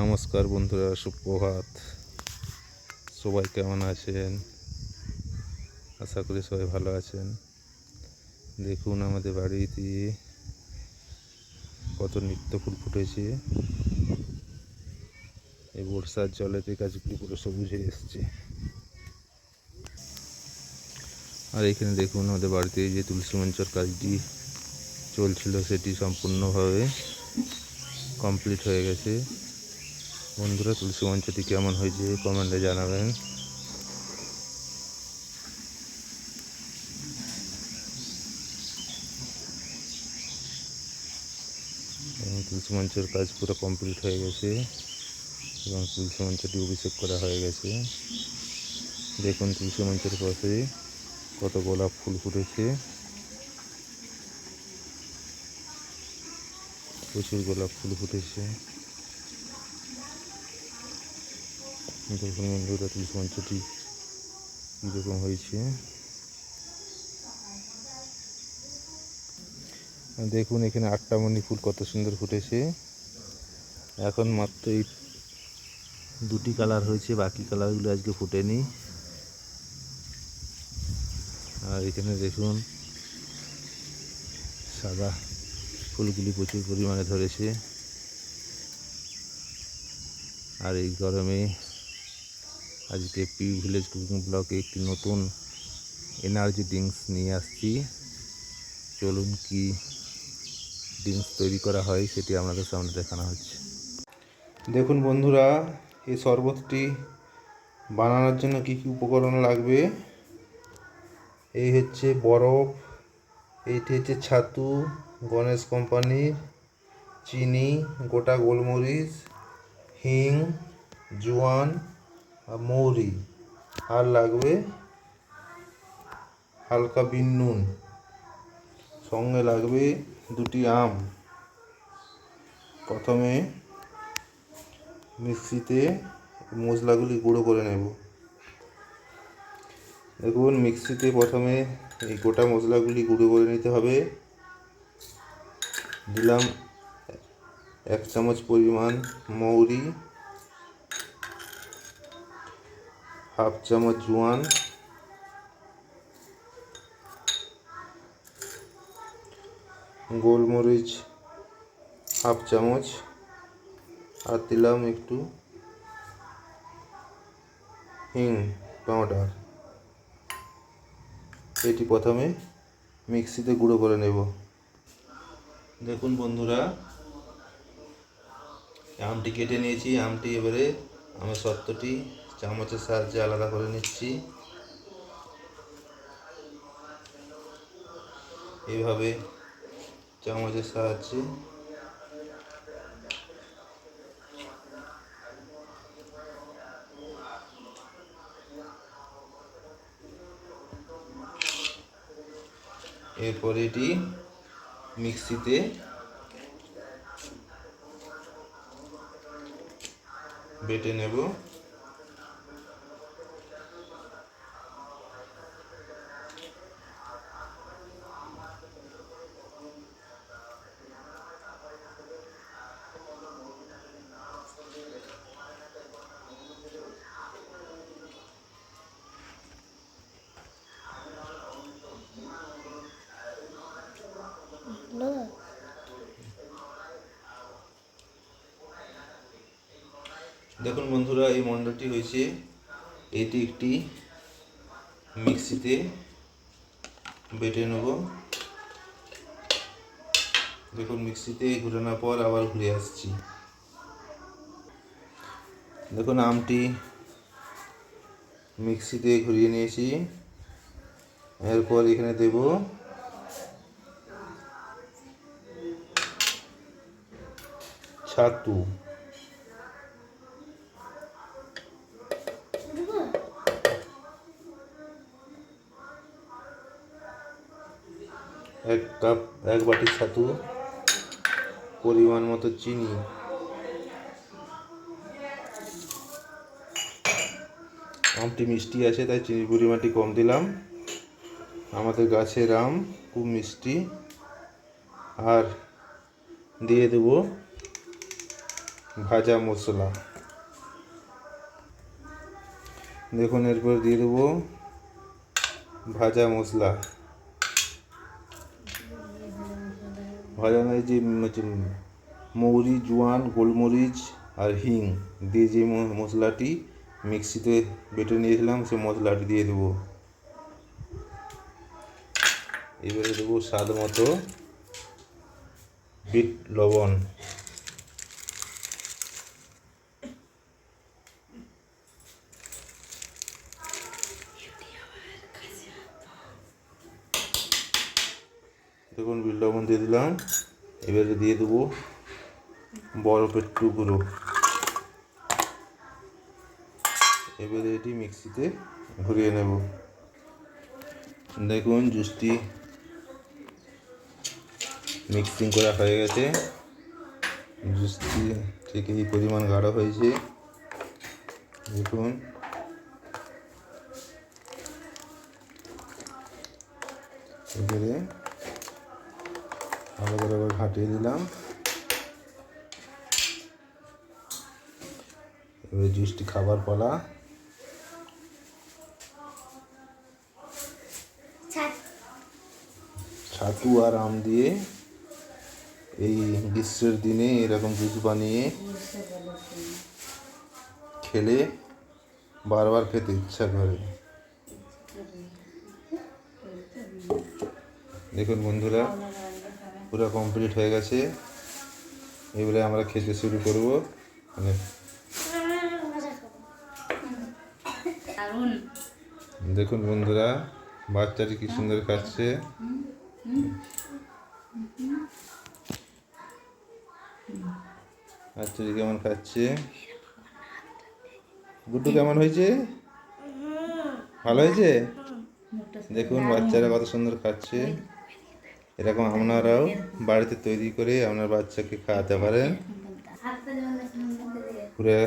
নমস্কার বন্ধুরা, সুপ্রভাত। সবাই কেমন আছেন? আশা করি সবাই ভালো আছেন। দেখুন, আমাদের বাড়িতে কত নিত্য ফুল ফুটেছে। এই বর্ষার জলেতে গাছগুলি পুরো সবুজ হয়ে এসছে। আর এখানে দেখুন, আমাদের বাড়িতে যে তুলসী মঞ্চর কাজটি চলছিল, সেটি সম্পূর্ণভাবে কমপ্লিট হয়ে গেছে। বন্ধুরা, তুলসী মঞ্চটি কেমন হয়েছে কমেন্টে জানাবেন। তুলসী মঞ্চের কাজ পুরো কমপ্লিট হয়ে গেছে এবং তুলসী মঞ্চটি অভিষেক করা হয়ে গেছে। দেখুন তুলসী মঞ্চের পাশে কত গোলাপ ফুল ফুটেছে। প্রচুর গোলাপ ফুল ফুটেছে। দেখুন বন্ধুরা তুলসী মঞ্চটি। কীরকম হয়েছে। দেখুন, এখানে আটটা মণি ফুল কত সুন্দর ফুটেছে। এখন মাত্র এই দুটি কালার হয়েছে, বাকি কালারগুলো আজকে ফুটেনি। আর এখানে দেখুন, সাদা ফুলগুলি প্রচুর পরিমাণে ধরেছে। আর এই গরমে আজকে পি ভিলেজ কুকিং ব্লকে একটি নতুন এনার্জি ড্রিঙ্কস নিয়ে আসছি। চলুন কি ড্রিঙ্কস তৈরি করা হয় সেটি আপনাদের সামনে দেখানো হচ্ছে। দেখুন বন্ধুরা, এই শরবতটি বানানোর জন্য কি কি উপকরণ লাগবে? এই হচ্ছে বরফ, এইটি হচ্ছে ছাতু, গণেশ কোম্পানির চিনি, গোটা গোলমরিচ, হিং, জোয়ান মৌরি। আর লাগবে হালকা বিন নুন। সঙ্গে লাগবে দুটি আম। প্রথমে মিক্সিতে মশলাগুলি গুঁড়ো করে নেব। দেখুন, মিক্সিতে প্রথমে এই গোটা মশলাগুলি গুঁড়ো করে নিতে হবে। দিলাম এক চামচ পরিমাণ মৌরি। হাফ চামচ জোয়ান, গোলমরিচ হাফ চামচ, আর দিলাম একটু হিং পাউডার। এটি প্রথমে মিক্সিতে গুঁড়ো করে নেব। দেখুন বন্ধুরা আমটি কেটে নিয়েছি। আমটি এবারে আমি সত্ত্বটি চামচের সাহায্যে আলাদা করে নিচ্ছি। এইভাবে চামচের সাহায্যে এরপর এটি মিক্সিতে বেটে নেব। দেখুন বন্ধুরা, এই মন্ডলটি হয়েছে, এটি একটি মিক্সিতে বেটে নেব। দেখুন, মিক্সিতে ঘুরানোর পর আবার ঘুরে আসছি। দেখুন, আমটি মিক্সিতে ঘুরিয়ে নিয়েছি। এরপর এখানে দেব ছাতু এক কাপ, এক বাটি ছাতু, পরিমাণ মতো চিনি। আমটি মিষ্টি আছে, তাই চিনির পরিমাণটি কম দিলাম। আমাদের গাছের আম খুব মিষ্টি। আর দিয়ে দেব ভাজা মশলা। দেখুন, এরপর দিয়ে দেবো ভাজা মশলা। ভাজা নয় যে মৌরি, জোয়ান, গোলমরিচ আর হিং দিয়ে যে মশলাটি মিক্সিতে বেটে নিয়েছিলাম, সে মশলাটি দিয়ে দেবো। এবারে দেবো স্বাদ মতো বিট লবণ দেখুন বিট লবণ দিয়ে দিলাম। এবারে দিয়ে দেবো বরফের টুকরো। এবারে এটি মিক্সিতে ঘুরিয়ে নেব। দেখুন, জুসটি মিক্সিং করা হয়ে গেছে। জুসটি ঠিক এই পরিমাণ গাঢ় হয়েছে। দেখুন। এবারে ভালো করে আবার ঘাটিয়ে দিলাম এবারে জুসটি খাবার পালা। ছাতু আর আম দিয়ে এই গ্রীষ্মের দিনে এরকম জুস বানিয়ে খেলে বারবার খেতে ইচ্ছা করে। দেখুন বন্ধুরা পুরো কমপ্লিট হয়ে গেছে। এবারে আমরা খেতে শুরু করব। মানে দেখুন বন্ধুরা বাচ্চাটি কি সুন্দর খাচ্ছে। বাচ্চাটি কেমন খাচ্ছে? গুড্ডু কেমন হয়েছে? ভালো হয়েছে? দেখুন বাচ্চারা কত সুন্দর খাচ্ছে। এরকম আপনারাও বাড়িতে তৈরি করে আপনার বাচ্চাকে খাওয়াতে পারেন। পুরো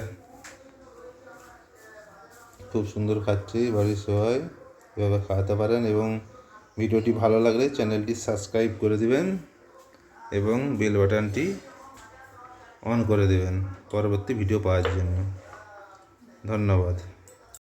খুব সুন্দর খাচ্ছে, বাড়ির সবাই এভাবে খাওয়াতে পারেন এবং ভিডিওটি ভালো লাগলে চ্যানেলটি সাবস্ক্রাইব করে দিবেন এবং বেল বাটনটি অন করে দেবেন, পরবর্তী ভিডিও পাওয়ার জন্য। ধন্যবাদ।